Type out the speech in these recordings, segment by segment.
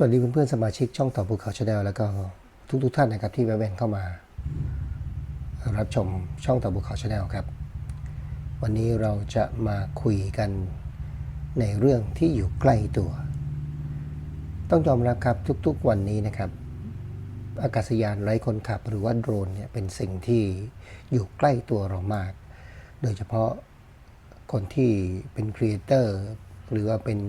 สวัสดีเพื่อนๆสมาชิกช่องต่อภูเขาชาแนลแล้วก็ทุกๆท่านนะครับที่แวะเวียนเข้ามา รับชมช่องต่อภูเขาชาแนลครับ วันนี้เราจะมาคุยกันในเรื่องที่อยู่ใกล้ตัว ต้องยอมรับครับทุกๆวันนี้นะครับ อากาศยานไร้คนขับหรือว่าโดรนเนี่ยเป็นสิ่งที่อยู่ใกล้ตัวเรามาก โดยเฉพาะคนที่เป็นครีเอเตอร์หรือว่าเป็น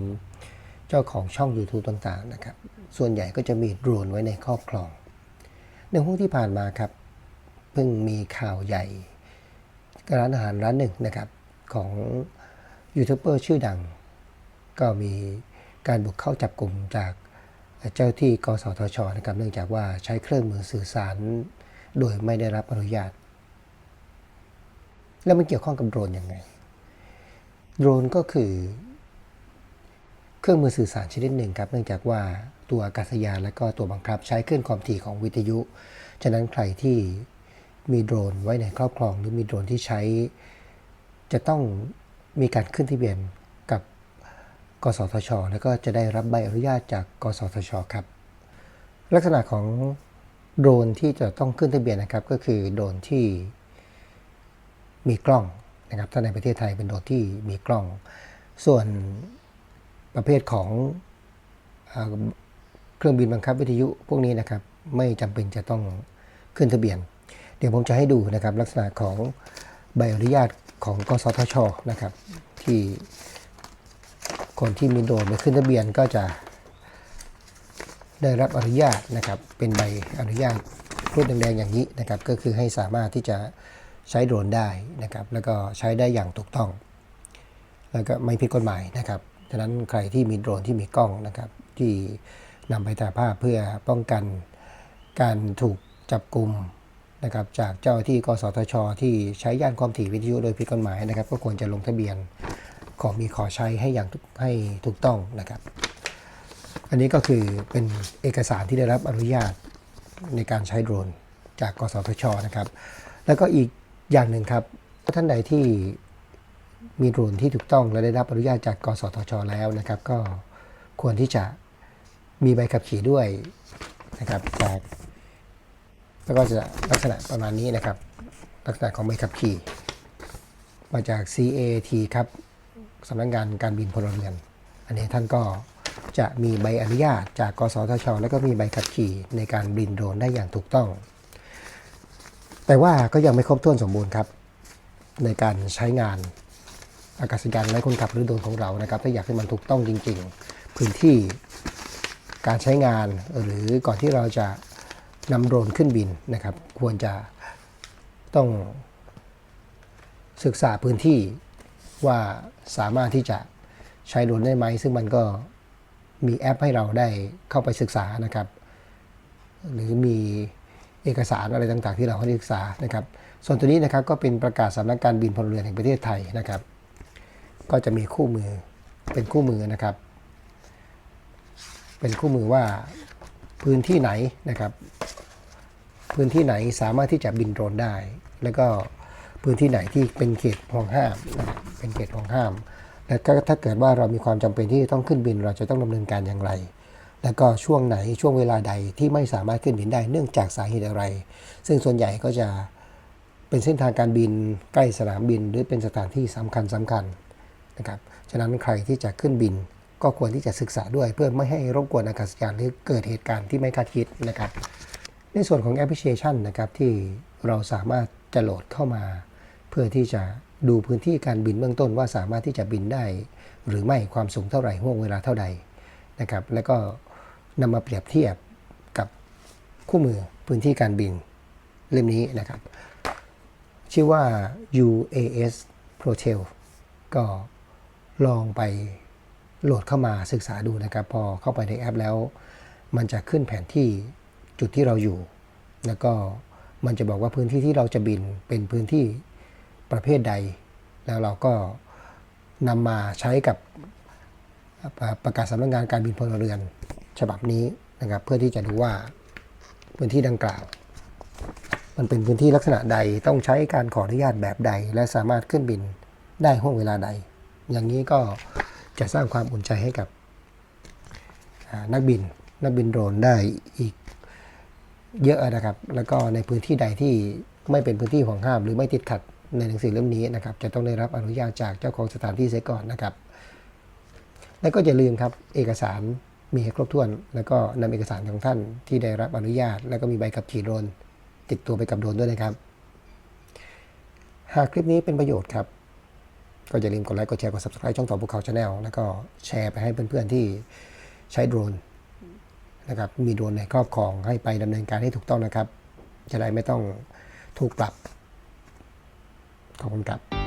เจ้าของช่อง YouTube ต่างๆนะครับ ส่วนใหญ่ก็จะมีโดรนไว้ในครอบครอง ในห้วงที่ผ่านมาครับ เพิ่งมีข่าวใหญ่ ร้านอาหารร้านหนึ่งนะครับของยูทูบเบอร์ชื่อดัง ก็มีการบุกเข้าจับกลุ่มจากเจ้าที่กสทชนะครับเนื่องจากว่าใช้เครื่องมือสื่อสาร โดยไม่ได้รับอนุญาต แล้วมันเกี่ยวข้องกับโดรนยังไง โดรนก็คือ เครื่องมือสื่อสารชนิดหนึ่งครับเนื่องจากว่าตัวอากาศยานและก็ตัวบังคับใช้คลื่นความถี่ของวิทยุ ฉะนั้นใครที่มีโดรนไว้ในครอบครอง หรือมีโดรนที่ใช้ จะต้องมีการขึ้นทะเบียนกับกสทช แล้วก็จะได้รับใบอนุญาตจากกสทช ครับ ลักษณะของโดรนที่จะต้องขึ้นทะเบียนนะครับ ก็คือโดรนที่มีกล้องนะครับถ้าในประเทศไทยเป็นโดรนที่มีกล้อง ส่วน ประเภทของเอ่อเครื่องบินบังคับวิทยุพวกนี้นะครับไม่จำเป็นจะต้องขึ้นทะเบียน เดี๋ยวผมจะให้ดูนะครับลักษณะของใบอนุญาตของกสทชนะครับ ที่คนที่มีโดรนไปขึ้นทะเบียนก็จะได้รับอนุญาตนะครับ เป็นใบอนุญาตรูปแดงๆอย่างนี้นะครับ ก็คือให้สามารถที่จะใช้โดรนได้นะครับ แล้วก็ใช้ได้อย่างถูกต้อง แล้วก็ไม่ผิดกฎหมายนะครับ ฉะนั้นใครที่มีโดรนที่มีกล้องนะครับที่นำไปถ่ายภาพเพื่อป้องกันการถูกจับกลุ่มนะครับจากเจ้าที่กสทช ที่ใช้ย่านความถี่วิทยุโดยผิดกฎหมายนะครับ ก็ควรจะลงทะเบียนขอมีขอใช้ให้อย่างให้ถูกต้องนะครับ อันนี้ก็คือเป็นเอกสารที่ได้รับอนุญาตในการใช้โดรนจากกสทชนะครับ แล้วก็อีกอย่างหนึ่งครับท่านใดที่ มีโดรนที่ถูกต้องและได้รับอนุญาตจากกสทช แล้วนะครับ ก็ควรที่จะมีใบขับขี่ด้วยนะครับจากแล้วก็จะลักษณะประมาณนี้นะครับ ลักษณะของใบขับขี่ มาจาก CAT ครับสำนักงานการบินพลเรือน อันนี้ท่านก็จะมีใบอนุญาตจากกสทช แล้วก็มีใบขับขี่ในการบินโดรนได้อย่างถูกต้อง แต่ว่าก็ยังไม่ครบถ้วนสมบูรณ์ครับ ในการใช้งาน อากาศยานไร้คนขับหรือโดรนของเรานะครับ ถ้าอยากให้มันถูกต้องจริง ๆ พื้นที่การใช้งานหรือก่อนที่เราจะนำโดรนขึ้นบินนะครับ ควรจะต้องศึกษาพื้นที่ว่าสามารถที่จะใช้โดรนได้ไหม ซึ่งมันก็มีแอปให้เราได้เข้าไปศึกษานะครับ หรือมีเอกสารอะไรต่างๆ ที่เราให้ศึกษานะครับ ส่วนตัวนี้นะครับก็เป็นประกาศสำนักการบินพลเรือนแห่งประเทศไทยนะครับ ก็จะมีคู่มือเป็นคู่มือนะครับ เป็นคู่มือว่าพื้นที่ไหนนะครับ พื้นที่ไหนสามารถที่จะบินโดรนได้ แล้วก็พื้นที่ไหนที่เป็นเขตห่วงห้ามเป็นเขตห่วงห้าม แล้วก็ถ้าเกิดว่าเรามีความจำเป็นที่ต้องขึ้นบิน เราจะต้องดำเนินการอย่างไร แล้วก็ช่วงไหนช่วงเวลาใดที่ไม่สามารถขึ้นบินได้เนื่องจากสาเหตุอะไร ซึ่งส่วนใหญ่ก็จะเป็นเส้นทางการบินใกล้สนามบินหรือเป็นสถานที่สำคัญสำคัญ นะครับฉะนั้นใครที่จะขึ้นบินก็ควรที่จะศึกษาด้วยเพื่อไม่ให้รบกวนอากาศยานหรือเกิดเหตุการณ์ที่ไม่คาดคิดนะครับ ในส่วนของแอปพลิเคชันนะครับที่เราสามารถจะโหลดเข้ามา เพื่อที่จะดูพื้นที่การบินเบื้องต้นว่าสามารถที่จะบินได้ หรือไม่ความสูงเท่าไหร่ห่วงเวลาเท่าใดนะครับ แล้วก็นำมาเปรียบเทียบกับคู่มือพื้นที่การบินเล่มนี้นะครับ ชื่อว่า UAS Protel ก็ ลองไปโหลดเข้ามาศึกษาดูนะครับ พอเข้าไปในแอปแล้ว มันจะขึ้นแผนที่จุดที่เราอยู่ แล้วก็มันจะบอกว่าพื้นที่ที่เราจะบินเป็นพื้นที่ประเภทใด แล้วเราก็นำมาใช้กับประกาศสำนักงานการบินพลเรือน ฉบับนี้นะครับ เพื่อที่จะดูว่าพื้นที่ดังกล่าว มันเป็นพื้นที่ลักษณะใดต้องใช้การขออนุญาตแบบใด และสามารถขึ้นบินได้ห่วงเวลาใด อย่างนี้ก็จะสร้างความอุ่นใจให้กับนักบิน นักบินโดรนได้อีกเยอะนะครับ แล้วก็ในพื้นที่ใดที่ไม่เป็นพื้นที่ห่วงห้าม หรือไม่ติดขัดในหนังสือเล่มนี้นะครับ จะต้องได้รับอนุญาตจากเจ้าของสถานที่เสียก่อนนะครับ แล้วก็อย่าลืมครับเอกสารมีให้ครบถ้วน แล้วก็นำเอกสารของท่านที่ได้รับอนุญาต แล้วก็มีใบขับขี่โดรนติดตัวไปกับโดรนด้วยนะครับ หากคลิปนี้เป็นประโยชน์ครับ ก็อย่าลืมกดไลค์ กดแชร์ กด subscribe ช่องต่อภูเขาชาแนลแล้วก็แชร์ไปให้เพื่อนๆที่ใช้โดรนนะครับมีโดรนในครอบครองให้ไปดำเนินการให้ถูกต้องนะครับ จะได้ไม่ต้องถูกปรับ ขอบคุณครับ